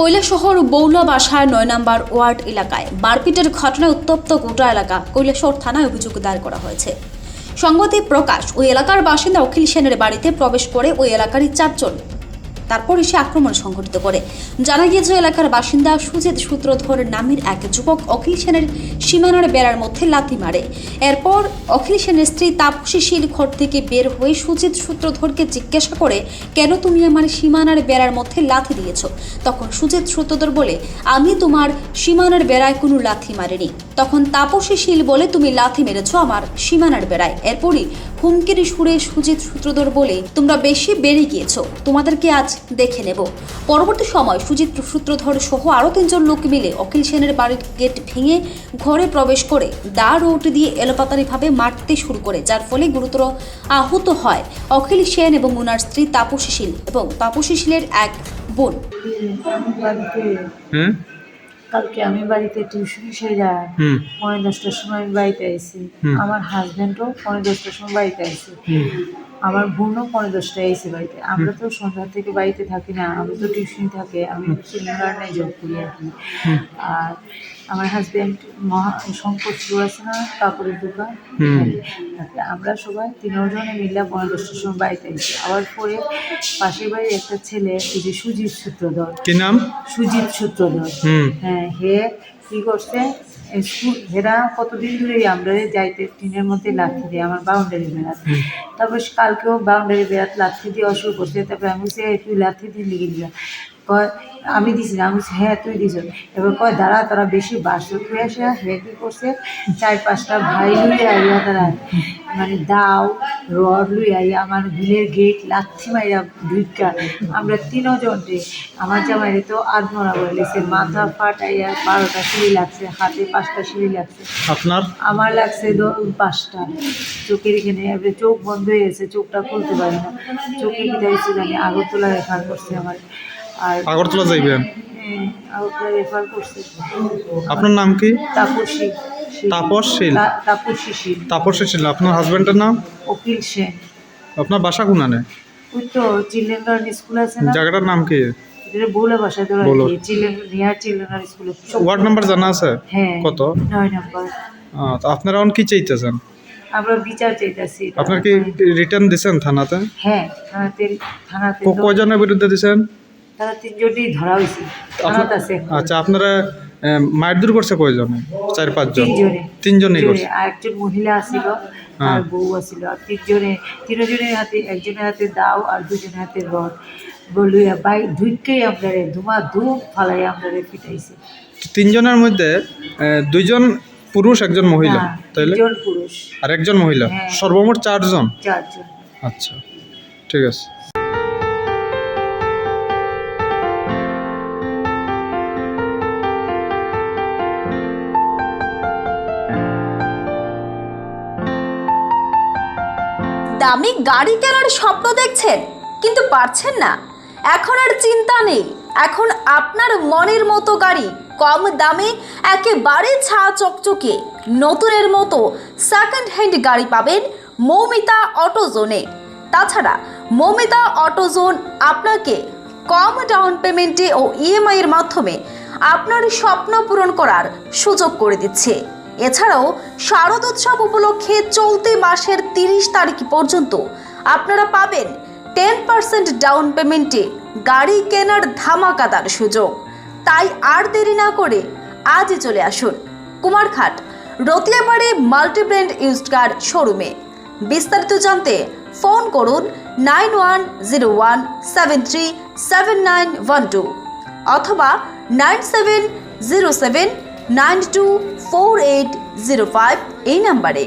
কৈলাসহর বৌলা বাসার নয় নম্বর ওয়ার্ড এলাকায় মারপিটের ঘটনায় উত্তপ্ত গোটা এলাকা কৈলাসহর থানায় অভিযোগ দায়ের করা হয়েছে। সংবাদে প্রকাশ, ওই এলাকার বাসিন্দা অখিল সেনের বাড়িতে প্রবেশ করে ওই এলাকারই চারজন তারপর এসে আক্রমণ সংঘটিত করে। জানা গিয়েছে, এলাকার বাসিন্দা সুজিত সূত্রধর নামের এক যুবক অখিল সেনের সীমানার বেড়ার মধ্যে লাথি মারে। এরপর অখিল সেনের স্ত্রী তাপসী শীল ঘর থেকে বের হয়ে সুজিত সূত্রধরকে জিজ্ঞাসা করে, কেন তুমি আমার সীমানার বেড়ার মধ্যে লাথি দিয়েছ? তখন সুজিত সূত্রধর বলে, আমি তোমার সীমানার বেড়ায় কোনো লাথি মারিনি। তখন তাপসী শীল বলে, তুমি লাথি মেরেছ আমার সীমানার বেড়ায়। এরপরই হুমকির সুরে সুজিত সূত্রধর বলে, তোমরা বেশি বেড়ে গিয়েছো, তোমাদেরকে আজ দেখে নেব। পরবর্তী সময় সুজিত সূত্রধর সহ আরও তিনজন লোক মিলে অখিল সেনের বাড়ির গেট ভেঙে ঘরে প্রবেশ করে দা রোড দিয়ে এলোপাতারিভাবে মারতে শুরু করে, যার ফলে গুরুতর আহত হয় অখিল সেন এবং ওনার স্ত্রী তাপসী শীল এবং তাপসী শীলের এক বোন। কালকে আমি বাড়িতে টিউশন সেরা যা পনেরো দশটার সময় আমি বাড়িতে আইসি। আমার হাজব্যান্ডও পনেরো দশটার সময় বাড়িতে আইসি আমার বোনও পনেরো দশটায় এসে বাড়িতে। আমরা তো সন্ধ্যা থেকে বাড়িতে থাকি না আমি তো টিউশন থাকে আমি সিলিন্ডার জব করি আর কি। আর আমার হাজব্যান্ড মহা শঙ্কর স্টোর আছে না কাপড়ের দোকান থাকে। আমরা সবাই তিনজনে মিলে পনেরো দশটার সময় বাড়িতে আইসি। আবার পরে পাশের বাড়ির একটা ছেলে এই যে সুজিত সূত্রধর। কি নাম? সুজিত সূত্রধর। হ্যাঁ হে কি করছে? স্কুল হেরা কতদিন ধরে আমরা যাইতে টিনের মধ্যে লাঠি দিয়ে আমার বাউন্ডারি বেড়াতে তারপর কালকেও বাউন্ডারি বেড়াতে লাঠি দিয়ে অসুখ করছে তারপরে আমি সে একটু তুই লাথি দিয়ে লিখে দিলাম কয় আমি দিছি না আমি হ্যাঁ তুই দিছ এবার কয় দাঁড়া তারা বেশি বাসক হয়ে আসে হ্যাঁ কি করছে? চার পাঁচটা ভাই লুই আইয়া তারা মানে দাও রড লুই আইয়া আমার বিলের গেট লাচ্ছি মাইরা ঢুকা আমরা তিনজন রে আমার জামাইরে তো আধমরা বলে লেগেছে মাথা ফাটাইয়া বারোটা সিঁড়ি লাগছে হাতে পাঁচটা সিঁড়ি লাগছে। আপনার? আমার লাগছে পাঁচটা। চোখের এখানে এবারে চোখ বন্ধ হয়ে গেছে চোখটা খুলতে পারি না। চোখে কি দিয়েছে জানি আগরতলা রেফার করছে আমার। আর আগরতলা যাইবেন? হ্যাঁ, আপনার নাম কি? তাপসী শীল। তাপস শীল? তা- তাপসী শীল। ছিল আপনার হাজবেন্ডের নাম? সেন। আপনার বাসা কোনানে ওই তো চিলড্রেন গার্ডেন স্কুল আছে না? জায়গাটার নাম কি? এটা বলে বাসা ধরে বলো। Children near children school ward number জানা আছে? হ্যাঁ কত? নয় নম্বর। আহ, তো আপনারা এখন কি চাইতেছেন? আমরা বিচার চাইতেছি আপনার কি রিটার্ন দিছেন থানাতে? হ্যাঁ থানাতে থানাতে কজনের বিরুদ্ধে দিছেন? তারা তিনজনই ধরা হয়েছে। থানাতে আছে। আচ্ছা আপনারা মারধর করছে কয়জনে? চার পাঁচজন? তিনজনে। তিনজনই করছে। আর একজন মহিলা হ্যাঁ। আর বউ আসিল আর তিনজনে তিনজনের হাতে একজনের হাতে দাও আর দুজনের হাতে রড। বলুয়া বাই ধুইকেই আমরা ধুমা ধুম ফালাই আমরা পিটাইছে। তিনজনের মধ্যে দুইজন পুরুষ একজন মহিলা হ্যাঁ, তাইলে? পুরুষ। আর একজন মহিলা? হ্যাঁ। সর্বমোট চারজন? চারজন। আচ্ছা ঠিক আছে। দামি গাড়ি কেনার স্বপ্ন দেখছেন, কিন্তু পারছেন না। এখন আর চিন্তা নেই। এখন আপনার মনের মতো গাড়ি, কম দামে, একেবারে ছা চকচকে, নতুনের মতো সেকেন্ড হ্যান্ড গাড়ি পাবেন মৌমিতা অটোজোনে তাছাড়া মৌমিতা অটোজোন আপনাকে কম ডাউন পেমেন্টে ও ইএমআইয়ের মাধ্যমে আপনার স্বপ্ন পূরণ করার সুযোগ করে দিচ্ছে। এছাড়াও শারদ উৎসব উপলক্ষে চলতি মাসের তিরিশ তারিখ পর্যন্ত আপনারা পাবেন টেন পার্সেন্ট ডাউন পেমেন্টে গাড়ি কেনার ধামাকাদার সুযোগ। তাই আর দেরি না করে আজই চলে আসুন Kumarghat Ratiabari multibrand used car শোরুমে বিস্তারিত জানতে ফোন করুন nine one zero one seven three seven nine one two অথবা nine seven zero seven nine two four eight zero five এই নাম্বারে।